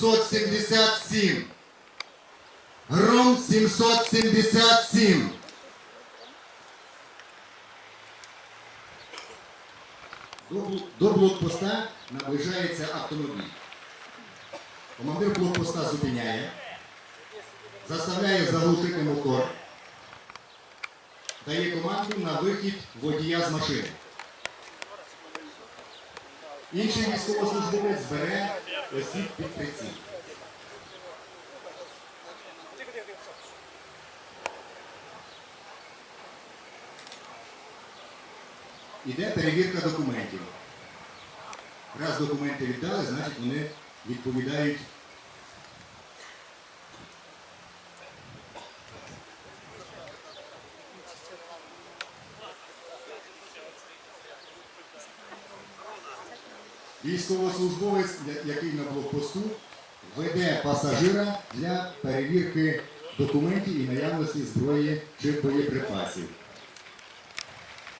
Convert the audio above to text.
777. Гром 777. До, блокпоста наближається автомобіль. Командир блокпоста зупиняє, заставляє заглушити мотор, дає команду на вихід водія з машини. Інший військовослужбовець бере осіб під приціл. Іде перевірка документів. Раз документи віддали, значить вони відповідають. Військовослужбовець, який на блокпосту, веде пасажира для перевірки документів і наявності зброї чи боєприпасів.